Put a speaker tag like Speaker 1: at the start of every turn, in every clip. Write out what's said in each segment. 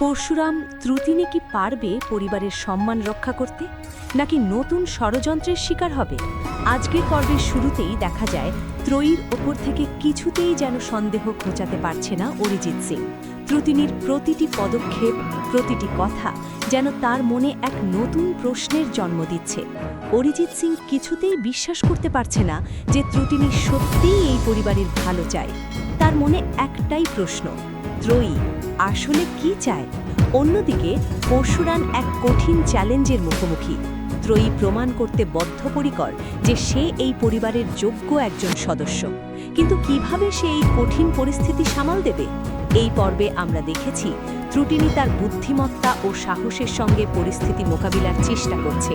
Speaker 1: পরশুরাম ত্রুতিনে কি পারবে পরিবারের সম্মান রক্ষা করতে? নাকি নতুন ষড়যন্ত্রের শিকার হবে? আজকের পর্বের শুরুতেই দেখা যায়, ত্রয়ীর ওপর থেকে কিছুতেই যেন সন্দেহ খোঁচাতে পারছে না অরিজিৎ সিং। ত্রুতিনির প্রতিটি পদক্ষেপ, প্রতিটি কথা যেন তার মনে এক নতুন প্রশ্নের জন্ম দিচ্ছে। অরিজিৎ সিং কিছুতেই বিশ্বাস করতে পারছে না যে ত্রুটিনি সত্যিই এই পরিবারের ভালো চায়। তার মনে একটাই প্রশ্ন ত্রয়ী। আসলে কি চায়? অন্যদিকে পরশুরান এক কঠিন চ্যালেঞ্জের মুখোমুখি। ত্রয়ী প্রমাণ করতে বদ্ধপরিকর যে সে এই পরিবারের যোগ্য একজন সদস্য। কিন্তু কীভাবে সে এই কঠিন পরিস্থিতি সামাল দেবে? এই পর্বে আমরা দেখেছি, ত্রুটিনি তার বুদ্ধিমত্তা ও সাহসের সঙ্গে পরিস্থিতি মোকাবিলার চেষ্টা করছে।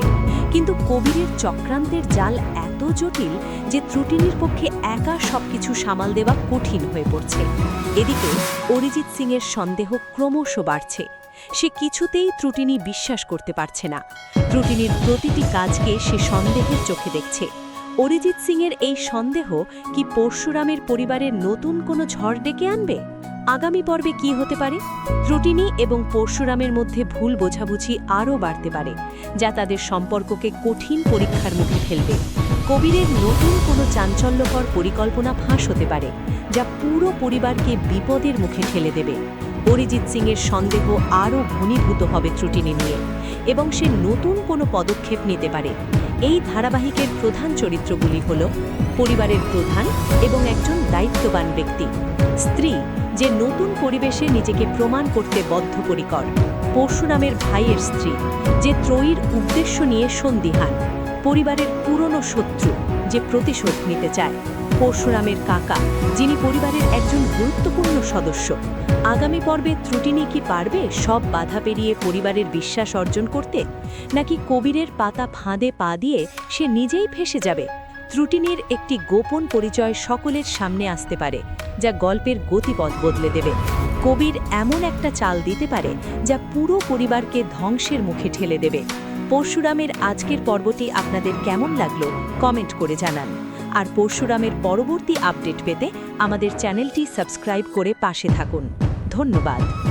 Speaker 1: কিন্তু কবিরের চক্রান্তের জাল এত জটিল যে ত্রুটিনির পক্ষে একা সবকিছু সামাল দেওয়া কঠিন হয়ে পড়ছে। এদিকে অরিজিৎ সিংয়ের সন্দেহ ক্রমশ বাড়ছে। সে কিছুতেই ত্রুটিনি বিশ্বাস করতে পারছে না। ত্রুটিনির প্রতিটি কাজকে সে সন্দেহের চোখে দেখছে। অরিজিৎ সিংয়ের এই সন্দেহ কি পরশুরামের পরিবারের নতুন কোনো ঝড় ডেকে আনবে? আগামী পর্বে কি হতে পারে? ত্রুটিনি এবং পরশুরামের মধ্যে ভুল বোঝাবুঝি আরও বাড়তে পারে, যা তাদের সম্পর্ককে কঠিন পরীক্ষার মুখে ফেলবে। কবিরের নতুন কোনো চাঞ্চল্যকর পরিকল্পনা ফাঁস হতে পারে, যা পুরো পরিবারকে বিপদের মুখে ঠেলে দেবে। অরিজিৎ সিংয়ের সন্দেহ আরও ঘনীভূত হবে ত্রুটিনি নিয়ে এবং সে নতুন কোনো পদক্ষেপ নিতে পারে। এই ধারাবাহিকের প্রধান চরিত্রগুলি হল পরিবারের প্রধান এবং একজন দায়িত্ববান ব্যক্তি। স্ত্রী, যে নতুন পরিবেশে নিজেকে প্রমাণ করতে বদ্ধপরিকর। পরশুরামের ভাইয়ের স্ত্রী, যে ত্রয়ীর উদ্দেশ্য নিয়ে সন্দিহান। পরিবারের পুরনো শত্রু, যে প্রতিশোধ নিতে চায়। পরশুরামের কাকা, যিনি পরিবারের একজন গুরুত্বপূর্ণ সদস্য। আগামী পর্বে ত্রুটিনি কি পারবে সব বাধা পেরিয়ে পরিবারের বিশ্বাস অর্জন করতে? নাকি কবিরের পাতা ফাঁদে পা দিয়ে সে নিজেই ফেসে যাবে? ত্রুটিনির একটি গোপন পরিচয় সকলের সামনে আসতে পারে, যা গল্পের গতিপথ বদলে দেবে। কবির এমন একটা চাল দিতে পারে, যা পুরো পরিবারকে ধ্বংসের মুখে ঠেলে দেবে। পরশুরামের আজকের পর্বটি আপনাদের কেমন লাগল কমেন্ট করে জানান। আর পরশুরামের পরবর্তী আপডেট পেতে আমাদের চ্যানেলটি সাবস্ক্রাইব করে পাশে থাকুন। ধন্যবাদ।